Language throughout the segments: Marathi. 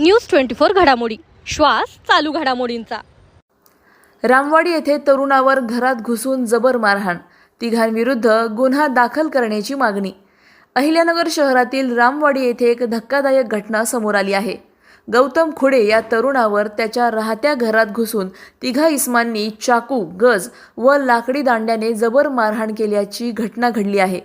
न्यूज ट्वेंटी फोर घडामोडी. श्वास चालू घडामोडींचा. रामवाडी येथे तरुणावर घरात घुसून जबर मारहाण. तिघांविरुद्ध गुन्हा दाखल करण्याची मागणी. अहिल्यानगर शहरातील रामवाडी येथे एक धक्कादायक घटना समोर आली आहे. गौतम खुडे या तरुणावर त्याच्या राहत्या घरात घुसून तिघा इस्मांनी चाकू गज व लाकडी दांड्याने जबर मारहाण केल्याची घटना घडली आहे.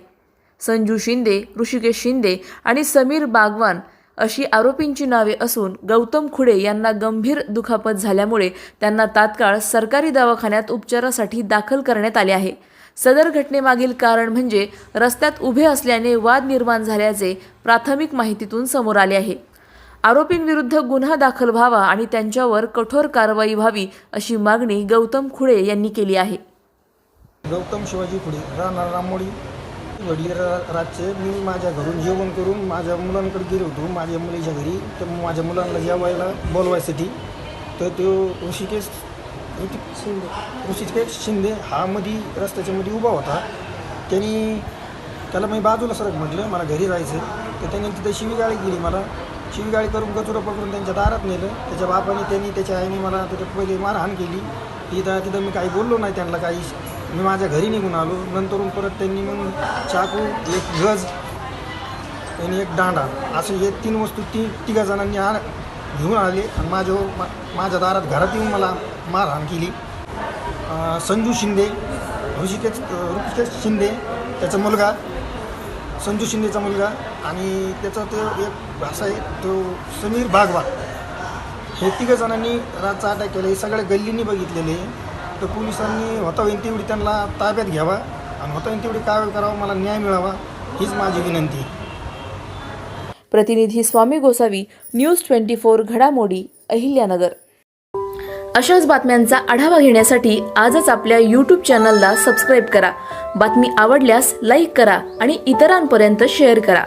संजू शिंदे ऋषिकेश शिंदे आणि समीर बागवान अशी आरोपींची नावे असून गौतम खुडे यांना गंभीर दुखापत झाल्यामुळे त्यांना तात्काळ सरकारी दवाखान्यात उपचारासाठी दाखल करण्यात आले आहे. सदर घटनेमागील कारण म्हणजे रस्त्यात उभे असल्याने वाद निर्माण झाल्याचे प्राथमिक माहितीतून समोर आले आहे. आरोपींविरुद्ध गुन्हा दाखल व्हावा आणि त्यांच्यावर कठोर कारवाई व्हावी अशी मागणी गौतम खुडे यांनी केली आहे. गौतम शिवाजी पुढे राहणार रातचे मी माझ्या घरून जेवण करून माझ्या मुलांकडे गेलो होतो. माझ्या मुलीच्या घरी. तर माझ्या मुलांना जेवायला बोलवायसाठी. तर तो ऋषिकेश ऋतिक शिंदे ऋषिकेश शिंदे हा मधी रस्त्याच्या मध्ये उभा होता. त्यांनी त्याला मी बाजूला सरक म्हटलं मला घरी जायचं तर त्यांनी तिथं शिवीगाळी केली मला. शिवीगाळी करून गचुरं पकडून त्यांच्या दारात नेलं. त्याच्या बापाने त्यांनी त्याच्या आईने मला तिथं पहिले मारहाण केली. तिथं तिथं मी काही बोललो नाही त्यांना काही. मी माझ्या घरी निघून आलो. नंतरून परत त्यांनी मग चाकू एक गज आणि एक दांडा. असं हे तीन वस्तू ती तिघा जणांनी आण घेऊन आले आणि माझ्या मा- माझ्या दारात घरात येऊन मला मारहाण केली. संजू शिंदे ऋषिकेश ऋषिकेश शिंदे त्याचा मुलगा संजू शिंदेचा मुलगा आणि त्याचा तो एक असा आहे तो समीर भागवा. हे तिघं जणांनी रातचा अटॅक केला. हे सगळ्या गल्लींनी बघितलेले. तर पोलिसांनी होता होईन तेवढी त्यांना ताब्यात घ्यावा आणि होता होईन तेवढी कारवाई करावं मला न्याय मिळावा हीच माझी विनंती. प्रतिनिधी Swami Gosavi news twenty four घडामोडी अहिल्यानगर. अशाच बातम्यांचा आढावा घेण्यासाठी आजच आपल्या यूट्यूब चॅनलला सबस्क्राईब करा. बातमी आवडल्यास लाईक करा आणि इतरांपर्यंत शेअर करा.